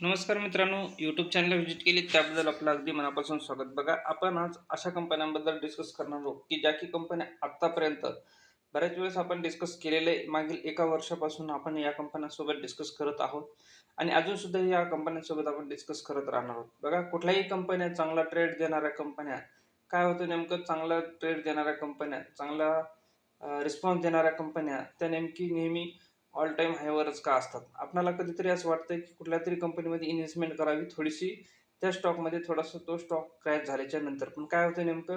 नमस्कार मित्रांनो YouTube channel visit केली त्याबद्दल आपलं अगदी मनापासून स्वागत. बघा आपण आज अशा कंपन्यांबद्दल डिस्कस करणार आहोत की ज्या की कंपन्या आत्तापर्यंत बऱ्याच वेळेस आपण डिस्कस केलेले मागील एका वर्षापासून आपण या कंपन्यांसोबत डिस्कस करत आहोत आणि अजून सुद्धा या कंपन्यांसोबत आपण डिस्कस करत राहणार आहोत. बघा कुठल्याही कंपन्या चांगला ट्रेड देणाऱ्या कंपन्या काय होतं नेमकं? चांगला ट्रेड देणाऱ्या कंपन्या चांगला रिस्पॉन्स देणाऱ्या कंपन्या त्या नेमकी नेहमी ऑल टाईम हायवरच का असतात? आपणाला कधीतरी असं वाटतं की कुठल्या तरी कंपनीमध्ये इन्व्हेस्टमेंट करावी थोडीशी त्या स्टॉकमध्ये थोडासा तो स्टॉक क्रॅश झाल्याच्यानंतर. पण काय होतं नेमकं?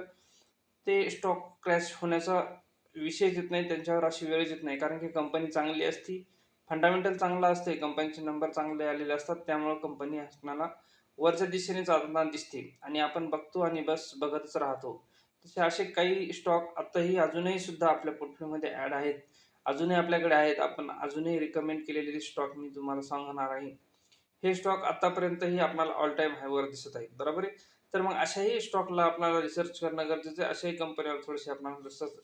ते स्टॉक क्रॅश होण्याचा विषयच येत नाही त्यांच्यावर अशी वेळच येत नाही. कारण की कंपनी चांगली असती फंडामेंटल चांगला असते कंपनीचे नंबर चांगले आलेले असतात त्यामुळे कंपनी आपणाला वरच्या दिशेने चालताना दिसते. आणि आपण बघतो आणि बस बघतच राहतो. तसे असे काही स्टॉक आत्ताही अजूनही सुद्धा आपल्या पोर्टफोलिओमध्ये ॲड आहेत. अजूनही आपल्याकडे आहेत. आपण अजूनही रिकमेंड केलेले स्टॉक मी तुम्हाला सांगणार आहे हे स्टॉक आतापर्यंतही आपल्याला ऑल टाइम हायवर दिसत आहेत बरोबर आहे? तर मग अशाही स्टॉकला आपल्याला रिसर्च करणं गरजेचं आहे. अशाही कंपन्यावर थोडीशी आपल्याला रिसर्च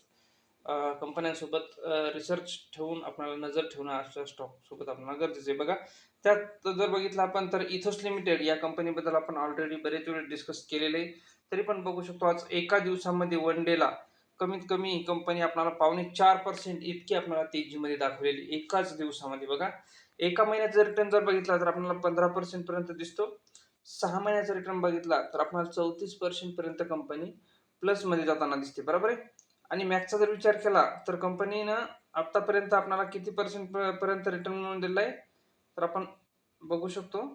कंपन्यांसोबत रिसर्च ठेवून आपल्याला नजर ठेवणं अशा स्टॉकसोबत आपल्याला गरजेचं आहे. बघा त्यात जर बघितलं आपण तर इथोस लिमिटेड या कंपनीबद्दल आपण ऑलरेडी बरेच वेळ डिस्कस केलेले आहे. तरी पण बघू शकतो आज एका दिवसामध्ये वन डेला कमीत कमी कंपनी आपल्याला पावणे चार पर्सेंट इतकी आपल्याला तेजीमध्ये दाखवलेली एकाच दिवसामध्ये बघा. एका महिन्याचा रिटर्न जर बघितला तर आपल्याला पंधरा पर्सेंट पर्यंत दिसतो. सहा महिन्याचा रिटर्न बघितला तर आपल्याला चौतीस पर्सेंट पर्यंत कंपनी प्लसमध्ये जाताना दिसते. बरोबर आहे? आणि मॅक्सचा जर विचार केला तर कंपनीनं आतापर्यंत आपल्याला किती पर्सेंट पर्यंत रिटर्न मिळवून दिला आहे? तर आपण बघू शकतो.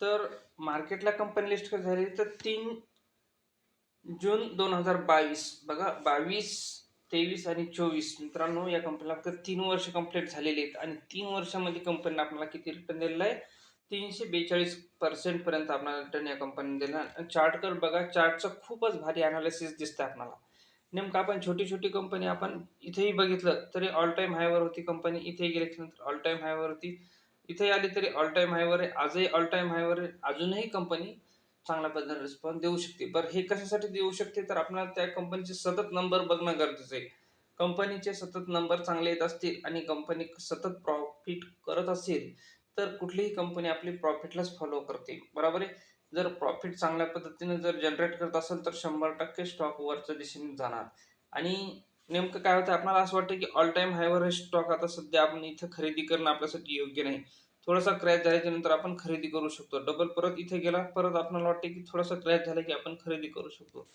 तर मार्केटला कंपनी लिस्ट झाली तर तीन जून दोन हजार बावीस. बघा बावीस तेवीस आणि चोवीस. मित्रांनो या कंपनीला फक्त तीन वर्ष कंप्लीट झालेली आहेत. आणि तीन वर्षामध्ये कंपनीने आपल्याला किती रिटर्न दिलेला आहे? तीनशे बेचाळीस पर्सेंटपर्यंत आपल्याला रिटर्न या कंपनीने दिला चार्टकर बघा चार्टचं खूपच भारी अनालिसिस दिसतं आपल्याला. नेमकं आपण छोटी छोटी कंपनी आपण इथेही बघितलं तरी ऑल टाईम हायवर होती कंपनी इथे गेल्याच्यानंतर ऑल टाईम हायवर होती इथे आली तरी ऑल टाईम हायवर आहे. आजही ऑल टाईम हायवर आहे. अजूनही कंपनी चांगल्या पद्धतीने रिस्पॉन्स देऊ शकते. बरं हे कशासाठी देऊ शकते? तर आपल्याला त्या कंपनीचे सतत नंबर बघणं गरजेचं आहे. कंपनीचे सतत नंबर चांगले येत असतील आणि कंपनी सतत प्रॉफिट करत असेल तर कुठलीही कंपनी आपली प्रॉफिटलाच फॉलो करते. बरोबर आहे? जर प्रॉफिट चांगल्या पद्धतीने जर जनरेट करत असेल तर शंभर टक्के स्टॉक वरच्या दिशेने जाणार. आणि नेमकं काय होतं आपल्याला असं वाटतं की ऑल टाईम हायवर हे स्टॉक आता सध्या आपण इथं खरेदी करणं आपल्यासाठी योग्य नाही. थोडासा क्रॅश झाल्याच्यानंतर आपण खरेदी करू शकतो. डबल परत इथे गेला परत आपल्याला वाटते की थोडासा क्रॅश झाला की आपण खरेदी करू शकतो.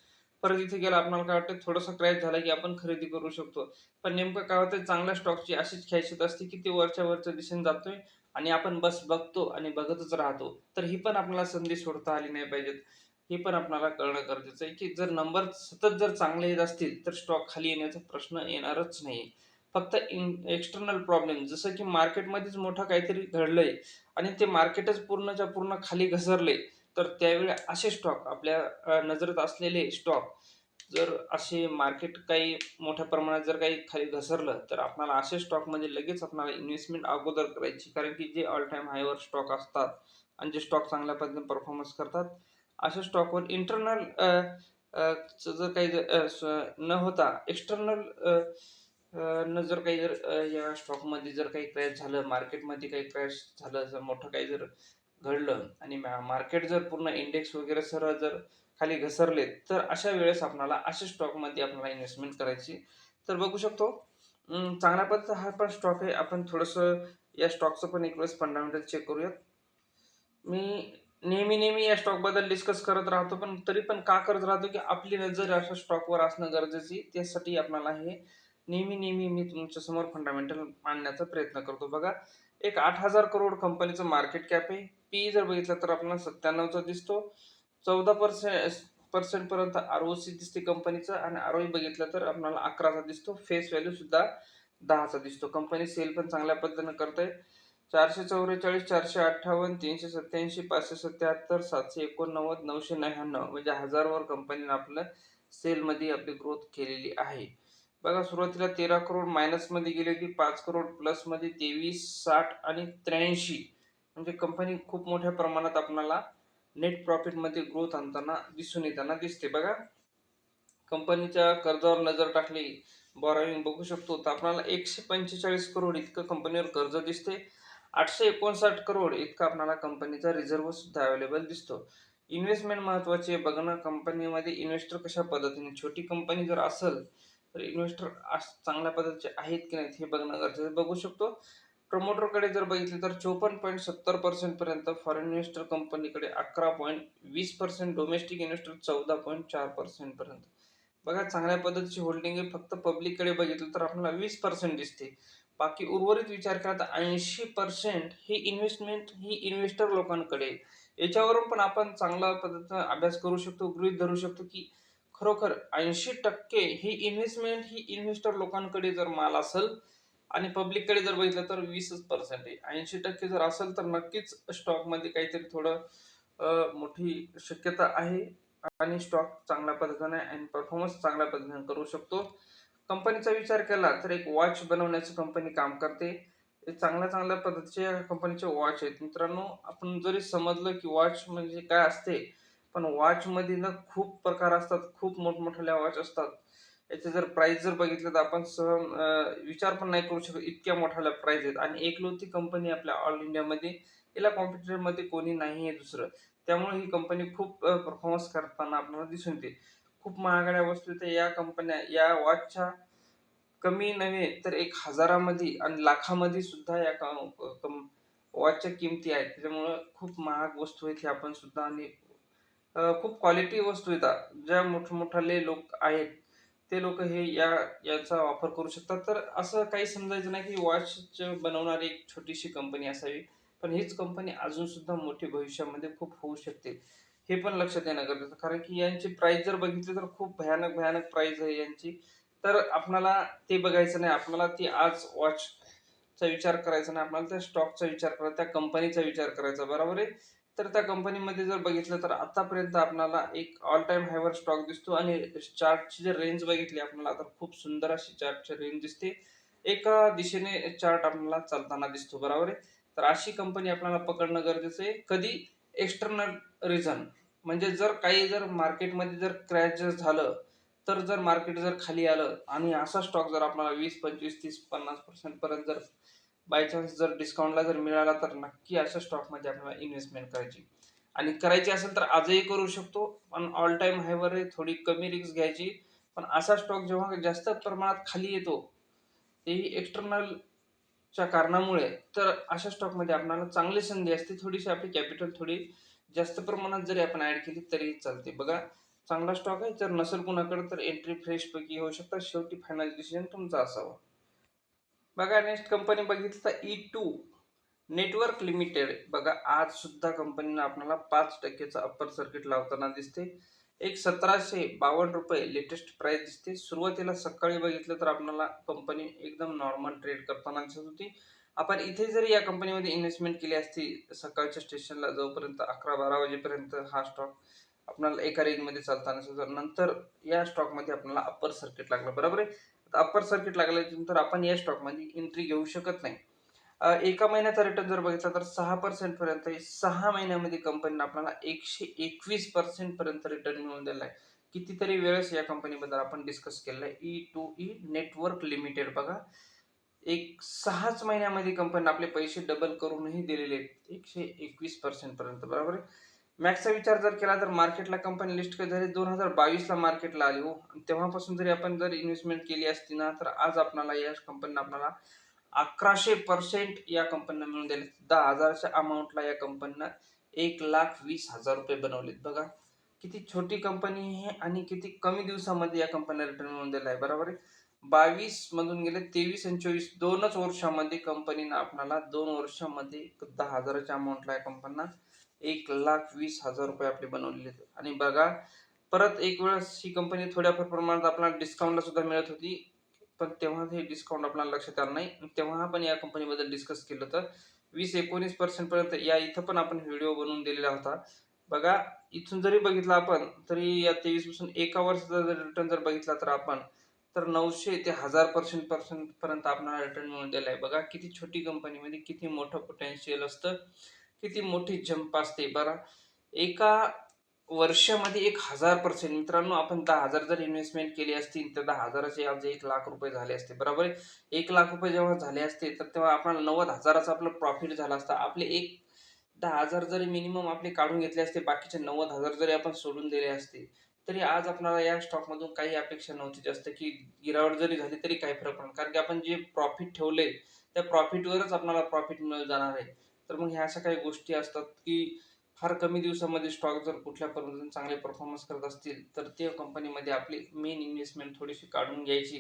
परत इथे गेला आपल्याला काय वाटतं थोडासा क्रॅश झाला की आपण खरेदी करू शकतो. पण नेमकं काय होतं चांगल्या स्टॉकची अशीच ख्यासियत असते की ते वरच्या वरच्या दिशेने जातोय आणि आपण बस बघतो आणि बघतच राहतो. तर ही पण आपल्याला संधी सोडता आली नाही पाहिजेत. हे पण आपल्याला कळणं गरजेचं आहे की जर नंबर सतत जर चांगले येत असतील तर स्टॉक खाली येण्याचा प्रश्न येणारच नाही. फक्त इन एक्सटर्नल प्रॉब्लेम जसं की मार्केटमध्येच मोठं काहीतरी घडलंय आणि ते मार्केटच पूर्णच्या पूर्ण खाली घसरले तर त्यावेळी असे स्टॉक आपल्या नजरेत असलेले स्टॉक जर असे मार्केट काही मोठ्या प्रमाणात जर काही खाली घसरलं तर आपणाला असे स्टॉकमध्ये म्हणजे लगेच आपणाला इन्व्हेस्टमेंट अगोदर करायची. कारण की जे ऑल टाईम हायवर स्टॉक असतात आणि जे स्टॉक चांगल्या पद्धतीने परफॉर्मन्स करतात अशा स्टॉकवर इंटरनल जर काही न होता एक्सटर्नल न जर काही जर या स्टॉकमध्ये जर काही क्रॅश झालं मार्केटमध्ये काही क्रॅश झालं जर मोठं काही जर घडलं आणि मार्केट जर पूर्ण इंडेक्स वगैरे सर्व जर खाली घसरले तर अशा वेळेस आपणाला अशा स्टॉकमध्ये आपल्याला इन्व्हेस्टमेंट करायची तर बघू शकतो चांगल्या पद्धतीचा हा पण स्टॉक आहे. आपण थोडंसं या स्टॉकचं पण एक वेळेस फंडामेंटल चेक करूयात. मी नेहमी नेहमी या स्टॉकबद्दल डिस्कस करत राहतो पण तरी पण का करत राहतो की आपली नजर अशा स्टॉकवर असणं गरजेची त्यासाठी आपल्याला हे नेहमी नेहमी मी तुमच्यासमोर फंडामेंटल मांडण्याचा प्रयत्न करतो. बघा एक आठ हजार करोड कंपनीचं मार्केट कॅप आहे. पी जर बघितलं तर आपल्याला सत्त्याण्णवचा दिसतो. चौदा पर्सेंट पर्सेंट पर्यंत आर ओ सी दिसते कंपनीचं आणि आर ओ बघितलं तर आपल्याला अकराचा दिसतो. फेस व्हॅल्यू सुद्धा दहाचा दिसतो. कंपनी सेल पण चांगल्या पद्धतीनं करते चारशे चौवेचाळीस चारशे अठ्ठावन्न तीनशे सत्याऐंशी पाचशे सत्याहत्तर सातशे एकोणनव्वद नऊशे नव्याण्णव. म्हणजे हजारवर कंपनीनं आपलं सेलमध्ये आपली ग्रोथ केलेली आहे. बघा सुरुवातीला तेरा करोड मायनसमध्ये गेली होती पाच करोड प्लसमध्ये तेवीस साठ आणि त्र्याऐंशी. म्हणजे कंपनी खूप मोठ्या प्रमाणात आपणाला नेट प्रॉफिटमध्ये ग्रोथ आणताना दिसून येताना दिसते. बघा कंपनीच्या कर्जावर नजर टाकली बॉरोविंग बघू शकतो तर आपल्याला एकशे पंचेचाळीस करोड इतकं कंपनीवर कर्ज दिसते. आठशे एकोणसाठ करोड इतका आपल्याला कंपनीचा रिझर्व्ह सुद्धा अवेलेबल दिसतो. इन्व्हेस्टमेंट महत्वाची आहे. बघणं कंपनीमध्ये इन्व्हेस्टर कशा पद्धतीने छोटी कंपनी जर असेल तर इन्व्हेस्टर चांगल्या पद्धतीचे आहेत की नाहीत हे बघणं गरजेचं बघू शकतो. प्रमोटरकडे जर बघितले तर चोपन्न पॉईंट सत्तर पर्सेंटपर्यंत फॉरेन इन्व्हेस्टर कंपनीकडे अकरा पॉईंट वीस पर्सेंट डोमेस्टिक इन्व्हेस्टर चौदा पॉईंट चार पर्सेंटपर्यंत बघा चांगल्या पद्धतीची होल्डिंग आहे. फक्त पब्लिककडे बघितलं तर आपल्याला वीस पर्सेंट दिसते. बाकी उर्वरित विचार केला तर ऐंशी पर्सेंट ही इन्व्हेस्टमेंट ही इन्व्हेस्टर लोकांकडे आहे. याच्यावरून पण आपण चांगल्या पद्धतीचा अभ्यास करू शकतो गृहित धरू शकतो की खरोखर ऐंशी टक्के ही इन्व्हेस्टमेंट ही इन्व्हेस्टर लोकांकडे जर माल असेल आणि पब्लिककडे जर बघितलं तर वीसच पर्सेंट आहे. ऐंशी टक्के जर असेल तर नक्कीच स्टॉकमध्ये काहीतरी थोडं मोठी शक्यता आहे. आणि स्टॉक चांगल्या पद्धतीने आणि परफॉर्मन्स चांगल्या पद्धतीने करू शकतो. कंपनीचा विचार केला तर एक वॉच बनवण्याची कंपनी काम करते. हे चांगल्या चांगल्या पद्धतीचे कंपनीचे वॉच आहेत. मित्रांनो आपण जरी समजलं की वॉच म्हणजे काय असते पण वॉचमध्ये ना खूप प्रकार असतात खूप मोठमोठ्या वॉच असतात. याचे जर प्राईस जर बघितलं तर आपण सहन विचार पण नाही करू शकत इतक्या मोठ्या प्राईज आहेत. आणि एकलवती कंपनी आपल्या ऑल इंडियामध्ये याला कॉम्पिटिटरमध्ये कोणी नाही आहे दुसरं. त्यामुळे ही कंपनी खूप परफॉर्मन्स करताना आपल्याला दिसून येते. खूप महागड्या वस्तू तर या कंपन्या या वॉचच्या कमी नव्हे तर एक हजारामध्ये आणि लाखामध्ये सुद्धा या वॉचच्या किमती आहेत. त्याच्यामुळं खूप महाग वस्तू आहेत हे आपण सुद्धा आणि खूप क्वालिटी वस्तू येतात ज्या मोठमोठाले लोक आहेत ते लोक हे या याचा वापर करू शकतात. तर असं काही समजायचं नाही की वॉच बनवणारी एक छोटीशी कंपनी असावी. पण हीच कंपनी अजून सुद्धा मोठी भविष्यामध्ये खूप होऊ शकते. हे पण लक्षात येणं गरजेचं कारण की यांची प्राईस जर बघितली तर खूप भयानक भयानक प्राईज आहे यांची. तर आपणाला ते बघायचं नाही. आपणाला ती आज वॉचचा विचार करायचा नाही. आपल्याला त्या स्टॉकचा विचार करायचा त्या कंपनीचा विचार करायचा. बरोबर आहे? तर त्या कंपनीमध्ये जर बघितलं तर आतापर्यंत आपल्याला एक ऑल टाइम हायवर स्टॉक दिसतो आणि चार्टची जर रेंज बघितली आपल्याला तर खूप सुंदर अशी चार्टची रेंज दिसते. एका दिशेने चार्ट आपल्याला चालताना दिसतो बरोबर आहे? तर अशी कंपनी आपल्याला पकडणं गरजेचं आहे. कधी? एक्सटर्नल रिझन म्हणजे जर काही जर मार्केटमध्ये जर क्रॅश जर झालं तर जर मार्केट जर खाली आलं आणि असा स्टॉक जर आपल्याला वीस पंचवीस तीस पन्नास पर्सेंट पर्यंत जर बाय चान्स जर डिस्काउंटला जर मिळाला तर नक्की अशा स्टॉकमध्ये आपल्याला इन्व्हेस्टमेंट करायची. आणि करायची असेल तर आजही करू शकतो पण ऑल टाइम हायवर थोडी कमी रिस्क घ्यायची. पण असा स्टॉक जेव्हा जास्त प्रमाणात खाली येतो तेही एक्सटर्नलच्या कारणामुळे तर अशा स्टॉकमध्ये आपल्याला चांगली संधी असते. थोडीशी आपली कॅपिटल थोडी जास्त प्रमाणात जरी आपण ॲड केली तरी चालते. बघा चांगला स्टॉक आहे जर नसेल कुणाकडे तर एंट्री फ्रेशपैकी होऊ शकतात. शेवटी फायनल डिसिजन तुमचा असावा. बघा नेक्स्ट कंपनी बघितली तर ई टू नेटवर्क लिमिटेड बघा आज सुद्धा कंपनीनं आपल्याला पाच टक्केचा अप्पर सर्किट लावताना दिसते. एक सतराशे बावन्न रुपये लेटेस्ट प्राइस दिसते. सुरुवातीला सकाळी बघितलं तर आपल्याला कंपनी एकदम नॉर्मल ट्रेड करताना दिसत होती. आपण इथे जरी या कंपनीमध्ये इन्व्हेस्टमेंट केली असती सकाळच्या स्टेशनला जोपर्यंत अकरा बारा वाजेपर्यंत हा स्टॉक आपल्याला एका रेंजमध्ये चालताना दिसत नंतर या स्टॉकमध्ये आपल्याला अप्पर सर्किट लागलं. बरोबर आहे? अप्पर सर्किट लागल्यानंतर आपण या स्टॉकमध्ये एंट्री घेऊ शकत नाही. एका महिन्याचा रिटर्न जर बघितला तर सहा पर्सेंट पर्यंत सहा महिन्यामध्ये कंपनीने आपल्याला एकशे एकवीस पर्सेंट पर्यंत रिटर्न मिळून दिला आहे. कितीतरी वेळेस या कंपनीबद्दल आपण डिस्कस केलेलं आहे. E two E network limited बघा. एक सहाच महिन्यामध्ये कंपनीने आपले पैसे डबल करूनही दिलेले आहेत. एकशे एकवीस पर्सेंट पर्यंत बरोबर आहे? मॅक्सचा विचार जर केला तर मार्केटला कंपनी लिस्ट जरी दोन हजार बावीसला मार्केटला आली हो तेव्हापासून जरी आपण जर इन्व्हेस्टमेंट केली असती ना तर आज आपणाला या कंपनीनं आपल्याला अकराशे पर्सेंट या कंपनीनं मिळून दिले दहा हजारच्या अमाऊंटला या कंपनीनं एक लाख वीस हजार रुपये बनवलेत. बघा किती छोटी कंपनी आहे आणि किती कमी दिवसामध्ये या कंपनीला रिटर्न मिळून दिला आहे बरोबर आहे? बावीस मधून गेले तेवीस आणि चोवीस दोनच वर्षामध्ये कंपनीनं आपणाला दोन वर्षामध्ये दहा हजाराच्या अमाऊंटला या कंपनीनं एक लाख वीस हजार रुपये आपले बनवलेले आहेत. आणि बघा परत एक वेळेस ही कंपनी थोड्याफार प्रमाणात आपल्याला डिस्काउंटला सुद्धा मिळत होती. पण तेव्हा हे डिस्काउंट आपल्याला लक्षात आलं नाही. तेव्हा आपण या कंपनीबद्दल डिस्कस केलं होतं. वीस एकोणीस पर्सेंट पर्यंत या इथं पण आपण व्हिडिओ बनवून दिलेला होता. बघा इथून जरी बघितलं आपण तरी या तेवीसपासून एका वर्षाचा जर रिटर्न जर बघितला तर आपण तर नऊशे ते हजार पर्सेंट पर्सेंट पर्यंत आपल्याला रिटर्न मिळून दिला आहे. बघा किती छोटी कंपनीमध्ये किती मोठं पोटेन्शियल असतं. किती मोठी जंप असते बरं? एका वर्षामध्ये एक हजार पर्सेंट मित्रांनो आपण दहा हजार जर इन्व्हेस्टमेंट केली असती तर दहा हजाराचे आज एक लाख रुपये झाले असते. बरोबर आहे? एक लाख रुपये जेव्हा झाले असते तर तेव्हा आपल्याला नव्वद हजाराचा आपलं प्रॉफिट झाला असता. आपले एक दहा हजार जरी मिनिमम आपले काढून घेतले असते बाकीचे नव्वद हजार जरी आपण सोडून दिले असते तरी आज आपल्याला या स्टॉकमधून काही अपेक्षा नव्हती जास्त की गिरावट जरी झाली तरी काही फरक पडणार. कारण की आपण जे प्रॉफिट ठेवले त्या प्रॉफिटवरच आपल्याला प्रॉफिट मिळत जाणार आहे. तर मग ह्या अशा काही गोष्टी असतात की फार कमी दिवसामध्ये स्टॉक जर कुठल्या पद्धतीने चांगले परफॉर्मन्स करत असतील तर त्या कंपनीमध्ये आपली मेन इन्व्हेस्टमेंट थोडीशी काढून घ्यायची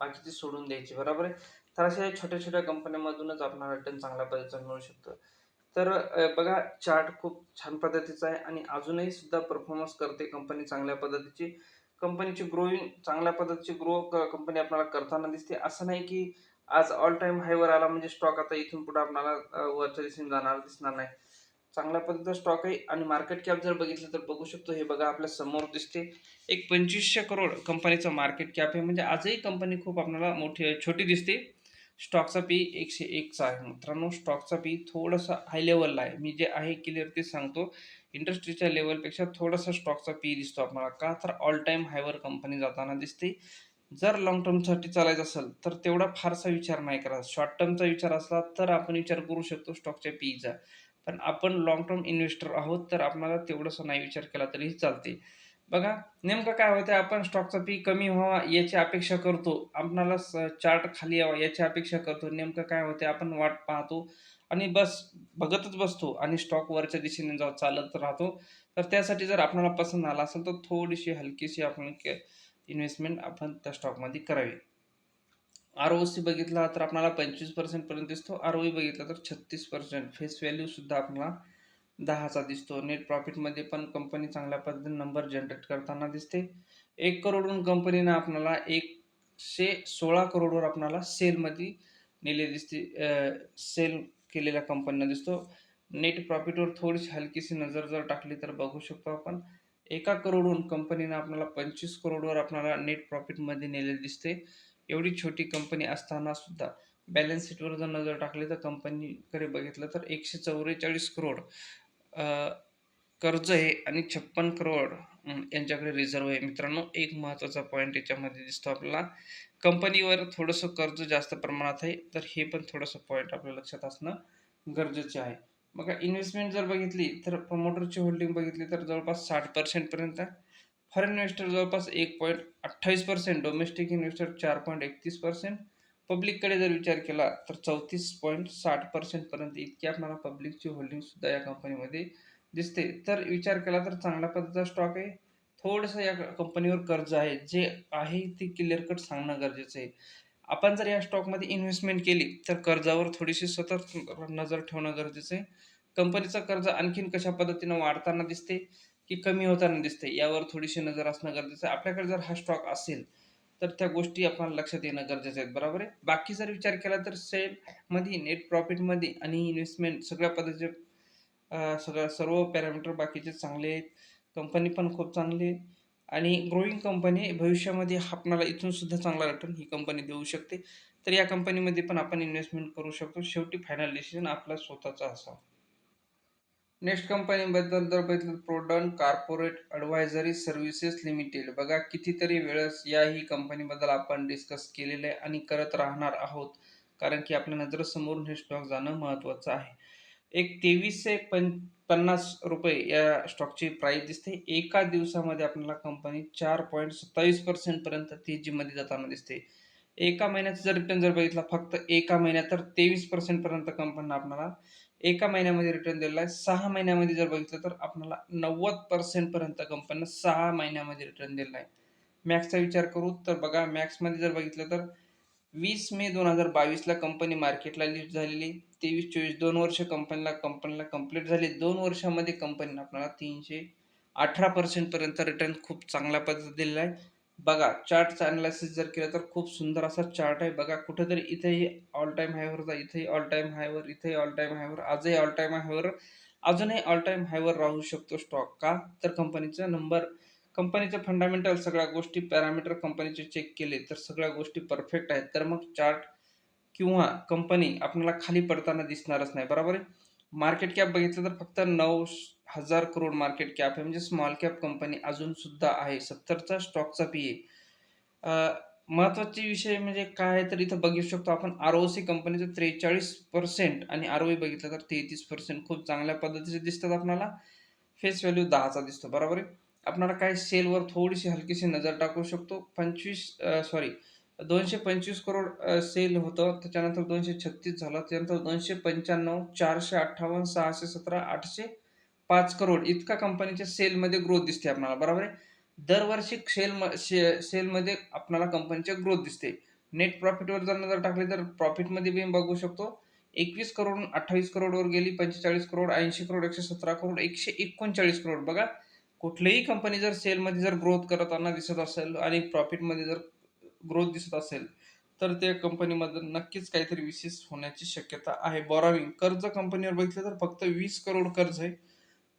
बाकीची सोडून द्यायची. बरोबर आहे? तर अशा छोट्या छोट्या कंपन्यांमधूनच आपल्याला रिटर्न चांगल्या पद्धतीचं मिळू शकतो. तर बघा चार्ट खूप छान पद्धतीचा आहे आणि अजूनही सुद्धा परफॉर्मन्स करते कंपनी चांगल्या पद्धतीची. कंपनीची ग्रोईंग चांगल्या पद्धतीची ग्रो कंपनी आपल्याला करताना दिसते. असं नाही की आज ऑल टाइम हायवर आला म्हणजे स्टॉक आता इथून पुढे आपल्याला वरच्या दिशेने जाणार दिसणार नाही. चांगल्या पद्धतीचा स्टॉक आहे आणि मार्केट कॅप जर बघितलं तर बघू शकतो हे बघा आपल्यासमोर दिसते. एक पंचवीसशे करोड कंपनीचं मार्केट कॅप आहे. म्हणजे आजही कंपनी खूप आपल्याला मोठी छोटी दिसते. स्टॉकचा पी एकशे एकचा आहे. मित्रांनो स्टॉकचा पी थोडासा हाय लेवलला आहे. मी जे आहे क्लिअर ते सांगतो. इंडस्ट्रीच्या लेवलपेक्षा थोडासा स्टॉकचा पी दिसतो आपल्याला. का तर ऑल टाईम हायवर कंपनी जाताना दिसते. जर लॉंग टर्मसाठी चालायचं असेल तर तेवढा फारसा विचार नाही करा. शॉर्ट टर्मचा विचार असला तर आपण विचार करू शकतो स्टॉकच्या पीचा पण आपण लॉंग टर्म इन्व्हेस्टर आहोत तर आपल्याला तेवढंसं नाही विचार केला तरीही चालते. बघा नेमकं काय होतं आपण स्टॉकचा पी कमी व्हावा याची अपेक्षा करतो. आपणाला चार्ट खाली यावा याची अपेक्षा करतो. नेमकं काय होते आपण वाट पाहतो आणि बस बघतच बसतो आणि स्टॉक वरच्या दिशेने जाऊ चालत राहतो तर त्यासाठी जर आपल्याला पसंत आला असेल तर थोडीशी हलकीशी आपण इन्व्हेस्टमेंट आपण त्या स्टॉकमध्ये करावी. आर ओ सी बघितला तर आपल्याला पंचवीस पर्सेंटपर्यंत दिसतो. आर ओ बघितला तर छत्तीस पर्सेंट फेस व्हॅल्यूसुद्धा आपल्याला दहाचा दिसतो. नेट प्रॉफिटमध्ये पण कंपनी चांगल्या पद्धतीने नंबर जनरेट करताना दिसते. एक करोडहून कंपनीनं आपल्याला एकशे सोळा करोडवर आपल्याला सेलमध्ये नेले दिसते सेल केलेल्या कंपनीना दिसतो. नेट प्रॉफिटवर थोडीशी हलकीशी नजर जर टाकली तर बघू शकतो आपण. एका करोडहून कंपनीनं आपल्याला पंचवीस करोडवर आपल्याला नेट प्रॉफिटमध्ये नेले दिसते एवढी छोटी कंपनी असताना सुद्धा बॅलन्स शीटवर जर नजर टाकली तर कंपनीकडे बघितलं तर एकशे चौवेचाळीस करोड कर्ज आहे आणि छप्पन करोड यांच्याकडे रिझर्व आहे. मित्रांनो एक महत्त्वाचा पॉईंट याच्यामध्ये दिसतो आपल्याला. कंपनीवर थोडंसं कर्ज जास्त प्रमाणात आहे तर हे पण थोडंसं पॉईंट आपल्या लक्षात असणं गरजेचे आहे. बघा इन्व्हेस्टमेंट जर बघितली तर प्रमोटरची होल्डिंग बघितली तर जवळपास साठ पर्सेंटपर्यंत फॉरेन इन्व्हेस्टर जवळपास एक पॉईंट अठ्ठावीस पर्सेंट डोमेस्टिक इन्व्हेस्टर चार पॉईंट एकतीस पर्सेंट पब्लिककडे जर विचार केला तर चौतीस पॉईंट साठ पर्सेंटपर्यंत इतकी आपल्याला पब्लिकची होल्डिंगसुद्धा या कंपनीमध्ये दिसते. तर विचार केला तर चांगल्या पद्धतीचा स्टॉक आहे. थोडंसं या कंपनीवर कर्ज आहे. जे आहे ते क्लिअर कट सांगणं गरजेचं आहे. आपण जर या स्टॉकमध्ये इन्व्हेस्टमेंट केली तर कर्जावर थोडीशी सतत नजर ठेवणं गरजेचं आहे. कंपनीचं कर्ज आणखीन कशा पद्धतीनं वाढताना दिसते की कमी होताना दिसते यावर थोडीशी नजर असणं गरजेचं आहे. आपल्याकडे जर हा स्टॉक असेल तर त्या गोष्टी आपल्याला लक्षात येणं गरजेचं आहे. बरोबर आहे? बाकी जर विचार केला तर सेलमध्ये नेट प्रॉफिटमध्ये आणि इन्व्हेस्टमेंट सगळ्या पद्धतीचे सगळ्या सर्व पॅरामीटर बाकीचे चांगले आहेत. कंपनी पण खूप चांगली आहे. आणि ग्रोईंग कंपनी भविष्यामध्ये आपणाला इथून सुद्धा चांगला रिटर्न ही कंपनी देऊ शकते. तर या कंपनीमध्ये पण आपण इन्व्हेस्टमेंट करू शकतो. शेवटी फायनल डिसिजन आपला स्वतःचा असावा. नेक्स्ट कंपनीबद्दल जर बघितलं Prudent corporate advisory services limited बघा कितीतरी वेळेस या ही कंपनीबद्दल आपण डिस्कस केलेलं आहे आणि करत राहणार आहोत. कारण की आपल्या नजरेसमोरून हे स्टॉक जाणं महत्त्वाचं आहे. एक तेवीसशे पं पन्नास रुपये या स्टॉकची प्राईस दिसते. एका दिवसामध्ये आपल्याला कंपनी चार पॉईंट सत्तावीस पर्सेंटपर्यंत तेजीमध्ये जाताना दिसते. एका महिन्याचा जर रिटर्न जर बघितला फक्त एका महिन्यात तर तेवीस पर्सेंटपर्यंत कंपनीनं आपल्याला एका महिन्यामध्ये रिटर्न दिलेला आहे. सहा महिन्यामध्ये जर बघितलं तर आपल्याला नव्वद पर्सेंटपर्यंत कंपनीनं सहा महिन्यामध्ये रिटर्न दिलेला आहे. मॅक्सचा विचार करू तर बघा मॅक्समध्ये जर बघितलं तर वीस मे दोन हजार बावीसला कंपनी मार्केटला लिस्ट झालेली. तेवीस चोवीस दोन वर्ष कंपनीला कंपनीला कंप्लीट झाली. दोन वर्षामध्ये कंपनीनं आपल्याला तीनशे अठरा पर्सेंटपर्यंत रिटर्न खूप चांगल्या पद्धतीत दिलेला आहे. बघा चार्टचं अनालिसिस जर केलं तर खूप सुंदर असा चार्ट आहे. बघा कुठेतरी इथेही ऑल टाईम हायवर जा इथेही ऑल टाईम हायवर इथेही ऑल टाईम हायवर आजही ऑल टाईम हायवर अजूनही ऑल टाईम हायवर राहू शकतो स्टॉक का? तर कंपनीचा नंबर कंपनीचं फंडामेंटल सगळ्या गोष्टी पॅरामीटर कंपनीचे चेक केले तर सगळ्या गोष्टी परफेक्ट आहेत. तर मग चार्ट किंवा कंपनी आपल्याला खाली पडताना दिसणारच नाही बरोबर आहे? मार्केट कॅप बघितलं तर फक्त नऊ हजार करोड मार्केट कॅप आहे. म्हणजे स्मॉल कॅप कंपनी अजून सुद्धा आहे. सत्तरचा स्टॉकचा पी ए महत्त्वाचे विषय म्हणजे काय आहे तर इथं बघू शकतो आपण आर ओ सी कंपनीचं त्रेचाळीस पर्सेंट आणि आर ओ बघितलं तर तेहतीस पर्सेंट खूप चांगल्या पद्धतीचे दिसतात आपल्याला. फेस व्हॅल्यू दहाचा दिसतो बरोबर आहे? आपणाला काय सेलवर थोडीशी हलकीशी नजर टाकू शकतो. पंचवीस सॉरी दोनशे पंचवीस करोड सेल होतं. त्याच्यानंतर दोनशे छत्तीस झालं. त्यानंतर दोनशे पंच्याण्णव चारशे अठ्ठावन्न सहाशे सतरा आठशे पाच करोड इतका कंपनीच्या सेलमध्ये ग्रोथ दिसते आपल्याला बरोबर आहे? दरवर्षी सेल शे सेलमध्ये आपणाला कंपनीचे ग्रोथ दिसते नेट प्रॉफिटवर जर नजर टाकली तर प्रॉफिटमध्ये बी बघू शकतो. एकवीस करोड अठ्ठावीस करोडवर गेली पंचेचाळीस करोड ऐंशी करोड एकशे सतरा करोड एकशे एकोणचाळीस करोड. बघा कुठलीही कंपनी जर सेलमध्ये जर ग्रोथ करताना दिसत असेल आणि प्रॉफिटमध्ये जर ग्रोथ दिसत असेल तर त्या कंपनीमध्ये नक्कीच काहीतरी विशेष होण्याची शक्यता आहे. बॉरॉविंग कर्ज कंपनीवर बघितलं तर फक्त वीस करोड कर्ज आहे.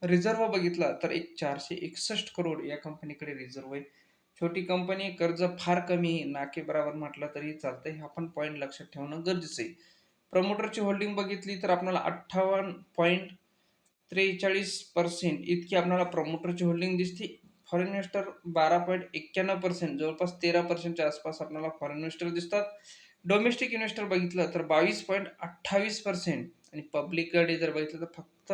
रिझर्व बघितला तर एक चारशे एकसष्ट करोड या कंपनीकडे रिझर्व आहे. छोटी कंपनी कर्ज फार कमी आहे. नाके बराबर म्हटलं तरी चालतंय. हा आपण पॉईंट लक्षात ठेवणं गरजेचं आहे. प्रमोटरची होल्डिंग बघितली तर आपल्याला अठ्ठावन्न पॉईंट त्रेचाळीस पर्सेंट इतकी आपल्याला प्रमोटरची होल्डिंग दिसते. फॉरेन इन्व्हेस्टर बारा पॉईंट एक्क्याण्णव पर्सेंट जवळपास तेरा पर्सेंटच्या आसपास आपल्याला फॉरेन इन्व्हेस्टर दिसतात. डोमेस्टिक इन्व्हेस्टर बघितलं तर बावीस पॉईंट अठ्ठावीस पर्सेंट आणि पब्लिककडे जर बघितलं तर फक्त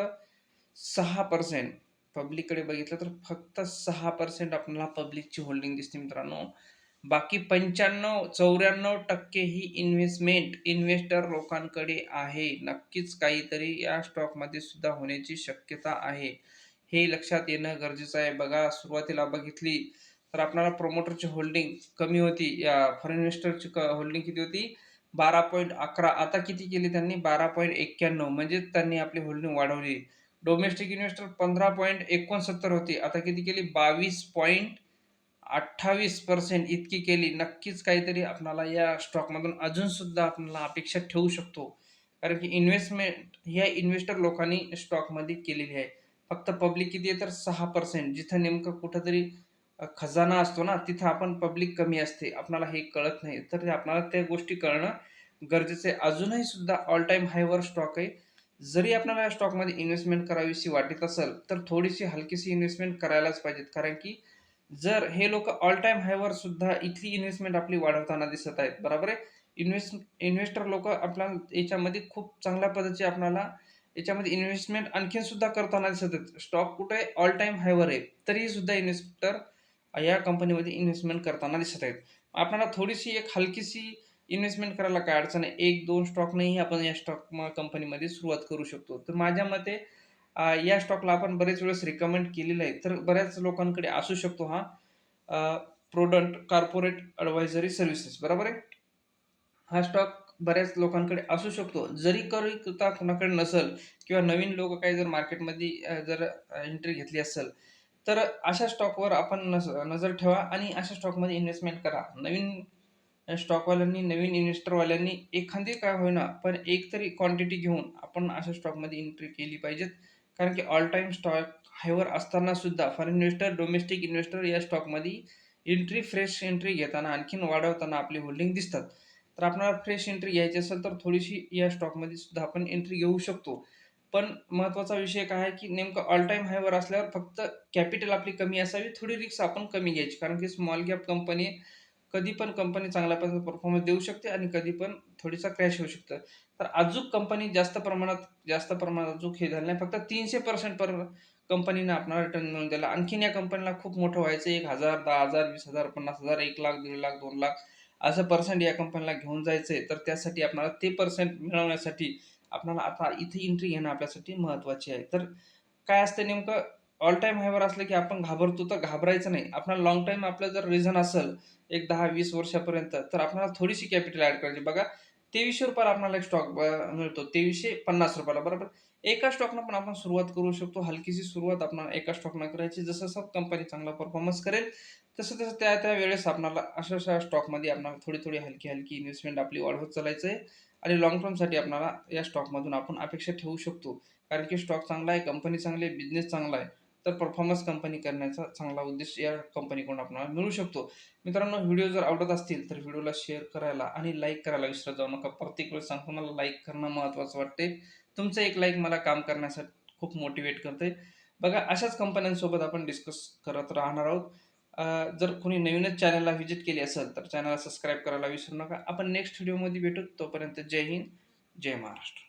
सहा पर्सेंट पब्लिककडे बघितलं तर फक्त सहा पर्सेंट आपल्याला पब्लिकची होल्डिंग दिसते मित्रांनो. बाकी पंच्याण्णव चौऱ्याण्णव टक्के ही इन्व्हेस्टमेंट इन्व्हेस्टर लोकांकडे आहे. नक्कीच काहीतरी या स्टॉकमध्ये सुद्धा होण्याची शक्यता आहे. हे लक्षात येणं गरजेचं आहे. बघा सुरुवातीला बघितली तर आपणाला प्रोमोटरची होल्डिंग कमी होती. या फॉरेन इन्व्हेस्टरची होल्डिंग किती होती? बारा पॉईंट अकरा. आता किती केली त्यांनी? बारा पॉईंट एक्क्याण्णव. म्हणजे त्यांनी आपली होल्डिंग वाढवली. डोमेस्टिक इन्व्हेस्टर पंधरा पॉईंट एकोणसत्तर होती. आता किती केली? बावीस पॉईंट अठ्ठावीस पर्सेंट इतकी केली नक्कीच काहीतरी आपणाला या स्टॉकमधून अजून सुद्धा आपल्याला अपेक्षा ठेवू शकतो. कारण की इन्व्हेस्टमेंट ह्या इन्व्हेस्टर लोकांनी स्टॉकमध्ये केलेली आहे. फक्त पब्लिक किती आहे तर सहा पर्सेंट जिथं नेमकं कुठंतरी खजाना असतो ना तिथं आपण पब्लिक कमी असते. आपणाला हे कळत नाही. तर आपणाला त्या गोष्टी कळणं गरजेचं आहे. अजूनही सुद्धा ऑल टाईम हायवर स्टॉक आहे. जरी आपल्याला या स्टॉकमध्ये इन्व्हेस्टमेंट करावीशी वाटत असेल तर थोडीशी हलकीशी इन्व्हेस्टमेंट करायलाच पाहिजेत. कारण की जर हे लोक ऑल टाईम हायवर सुद्धा इथली इन्व्हेस्टमेंट आपली वाढवताना दिसत आहेत बरोबर आहे? इन्व्हेस्ट इन्व्हेस्टर लोक आपल्या याच्यामध्ये खूप चांगल्या पद्धतीचे आपल्याला याच्यामध्ये इन्व्हेस्टमेंट आणखीन सुद्धा करताना दिसत आहेत. स्टॉक कुठे ऑल टाईम हायवर आहे तरीही सुद्धा इन्व्हेस्टर या कंपनीमध्ये इन्व्हेस्टमेंट करताना दिसत आहेत. आपल्याला थोडीशी एक हलकीशी इन्व्हेस्टमेंट करायला काय अडचण आहे? एक दोन स्टॉक नाही आपण या स्टॉक कंपनीमध्ये सुरुवात करू शकतो. तर माझ्या मते या स्टॉकला आपण बरेच वेळेस रिकमेंड केलेलं आहे. तर बऱ्याच लोकांकडे असू शकतो हा प्रोडक्ट कॉर्पोरेट ॲडवायझरी सर्व्हिसेस बरोबर आहे? हा स्टॉक बऱ्याच लोकांकडे असू शकतो. जरी करता कुणाकडे नसेल किंवा नवीन लोक काही जर मार्केटमध्ये जर एंट्री घेतली असेल तर अशा स्टॉकवर आपण नजर ठेवा आणि अशा स्टॉकमध्ये इन्व्हेस्टमेंट करा. नवीन स्टॉकवाल्यांनी नवीन इन्व्हेस्टरवाल्यांनी एखादी काय होईना पण एक तरी क्वांटिटी घेऊन आपण अशा स्टॉकमध्ये एंट्री केली पाहिजेत. कारण की ऑल टाईम स्टॉक हायवर असताना सुद्धा फॉरेन इन्व्हेस्टर डोमेस्टिक इन्व्हेस्टर या स्टॉकमध्ये एंट्री फ्रेश एंट्री घेताना आणखीन वाढवताना आपली होल्डिंग दिसतात. तर आपणाला फ्रेश एंट्री घ्यायची असेल तर थोडीशी या स्टॉकमध्ये सुद्धा आपण एंट्री घेऊ शकतो. पण महत्त्वाचा विषय काय आहे की नेमकं ऑल टाईम हायवर असल्यावर फक्त कॅपिटल आपली कमी असावी थोडी रिक्स आपण कमी घ्यायची. कारण की स्मॉल कॅप कंपनी कधी पण कंपनी चांगल्या परफॉर्मन्स देऊ शकते आणि कधी पण थोडीसा क्रॅश होऊ शकतं. तर अजूक कंपनी जास्त प्रमाणात जास्त प्रमाणात अजूक हे झालं नाही. फक्त तीनशे पर्सेंट पर कंपनीने आपणाला रिटर्न मिळून दिला. आणखीन या कंपनीला खूप मोठं व्हायचं. एक हजार दहा हजार वीस हजार पन्नास हजार एक लाख दीड लाख दोन लाख असं पर्सेंट या कंपनीला घेऊन जायचं आहे तर त्यासाठी आपणाला ते पर्सेंट मिळवण्यासाठी आपणाला आता इथे एंट्री घेणं आपल्यासाठी महत्त्वाची आहे. तर काय असतं नेमकं? ऑल टाईम हायवर असलं की आपण घाबरतो तर घाबरायचं नाही. आपला लॉंग टाईम आपलं जर रिझन असेल एक दहा वीस वर्षापर्यंत तर आपल्याला थोडीशी कॅपिटल ॲड करायची. बघा तेवीसशे रुपयाला आपल्याला एक स्टॉक मिळतो. तेवीसशे पन्नास रुपयाला बरोबर? एका स्टॉकनं पण आपण सुरुवात करू शकतो. हलकीशी सुरुवात आपण एका स्टॉकनं करायची. जसं जसं कंपनी चांगला परफॉर्मन्स करेल तसं तसं त्या त्या वेळेस आपणाला अशा अशा स्टॉकमध्ये आपल्याला थोडी थोडी हलकी हलकी इन्व्हेस्टमेंट आपली वाढवत चालायचं आहे आणि लॉंग टर्मसाठी आपणाला या स्टॉकमधून आपण अपेक्षा ठेवू शकतो. कारण की स्टॉक चांगला आहे कंपनी चांगली आहे बिझनेस चांगला आहे. तर परफॉर्मन्स कंपनी करण्याचा चांगला उद्देश या कंपनीकडून आपल्याला मिळू शकतो. मित्रांनो व्हिडिओ जर आवडत असतील तर व्हिडिओला शेअर करायला आणि लाईक करायला विसरत जाऊ नका. प्रत्येक वेळेस सांगतो मला लाईक करणं महत्त्वाचं वाटते तुमचं एक लाईक मला काम करण्यासाठी खूप मोटिवेट करते बघा अशाच कंपन्यांसोबत आपण डिस्कस करत राहणार आहोत. जर कोणी नवीनच चॅनलला व्हिजिट केली असेल तर चॅनलला सबस्क्राईब करायला विसरू नका. आपण नेक्स्ट व्हिडिओमध्ये भेटू. तोपर्यंत जय हिंद जय महाराष्ट्र.